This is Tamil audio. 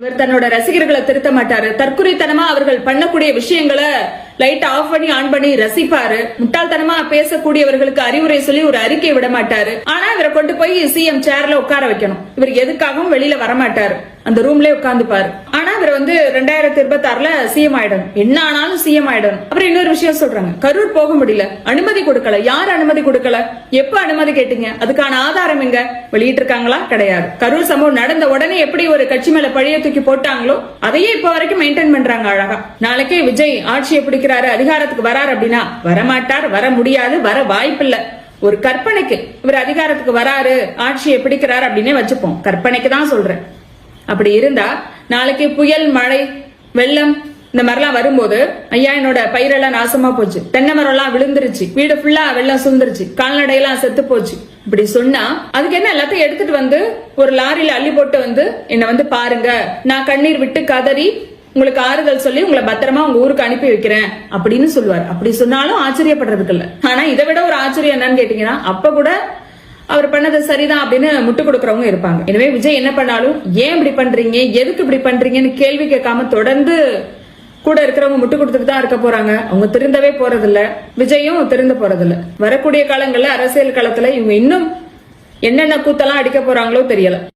இவர் தன்னோட ரசிகர்களை திருத்த மாட்டாரு. தற்குறித்தனமா அவர்கள் பண்ணக்கூடிய விஷயங்களை லைட் ஆஃப் பண்ணி ஆன் பண்ணி ரசிப்பாரு. முட்டாள்தனமா பேசக்கூடியவர்களுக்கு அறிவுரை சொல்லி ஒரு அறிக்கை விட மாட்டாரு. ஆனா இவரை கொண்டு போய் சிஎம் சேர்ல உட்கார வைக்கணும். இவர் எதுக்காகவும் வெளியில வரமாட்டாரு. அந்த ரூம்லயே உட்கார்ந்துப்பாரு ஆனா இவர் வந்து ரெண்டாயிரத்தி இருபத்தி ஆறுல சிஎம் ஆயிடணும் என்ன ஆனாலும் சிஎம் ஆயிடணும் அப்புறம் இன்னொரு விஷயம் சொல்றாங்க. கரூர் போக முடியல. அனுமதி கொடுக்கல. யார் அனுமதி கொடுக்கல? எப்ப அனுமதி கேட்டீங்க? அதுக்கான ஆதாரம் எங்க? வெளியிட்டு இருக்காங்களா கிடையாது. கரூர் சம்பவம் நடந்த உடனே எப்படி ஒரு கட்சி மேல பழைய தூக்கி போட்டாங்களோ அதையே இப்ப வரைக்கும் மெயின்டைன் பண்றாங்க அழகா. நாளைக்கே விஜய் ஆட்சியை பிடிக்கிறாரு அதிகாரத்துக்கு வராரு அப்படின்னா வரமாட்டார் வர முடியாது வர வாய்ப்பில்லை. ஒரு கற்பனைக்கு இவர் அதிகாரத்துக்கு வராரு ஆட்சியை பிடிக்கிறாரு அப்படின்னே வச்சுப்போம். கற்பனைக்கு தான் சொல்றேன். அப்படி இருந்தா நாளைக்கு புயல் மழை வெள்ளம் இந்த மாதிரிலாம் வரும்போது ஐயா என்னோட பயிரெல்லாம் நாசமா போச்சு. தென்னை மரம் எல்லாம் விழுந்துருச்சு. வீடு ஃபுல்லா வெள்ளம் சுந்துருச்சு. கால்நடையெல்லாம் செத்து போச்சு. இப்படி சொன்னா அதுக்கு என்ன எல்லாத்தையும் எடுத்துட்டு வந்து ஒரு லாரியில அள்ளி போட்டு வந்து என்ன வந்து பாருங்க. நான் கண்ணீர் விட்டு கதறி உங்களுக்கு ஆறுதல் சொல்லி உங்களை பத்திரமா உங்க ஊருக்கு அனுப்பி வைக்கிறேன். அப்படின்னு சொல்லுவார். அப்படி சொன்னாலும் ஆச்சரியப்படுறதுக்கு இல்ல. ஆனா இதை விட ஒரு ஆச்சரியம் என்னன்னு கேட்டீங்கன்னா அப்ப கூட அவர் பண்ணது சரிதான் அப்படின்னு முட்டு கொடுக்கறவங்க இருப்பாங்க. எனவே விஜய் என்ன பண்ணாலும் ஏன் இப்படி பண்றீங்க? எதுக்கு இப்படி பண்றீங்கன்னு கேள்வி கேட்காம தொடர்ந்து கூட இருக்கிறவங்க முட்டு கொடுத்துட்டு தான் இருக்க போறாங்க. அவங்க திருந்தவே போறதில்ல. விஜயும் திருந்த போறதில்ல. வரக்கூடிய காலங்கள்ல அரசியல் களத்துல இவங்க இன்னும் என்னென்ன கூத்தெல்லாம் அடிக்க போறாங்களோ தெரியல.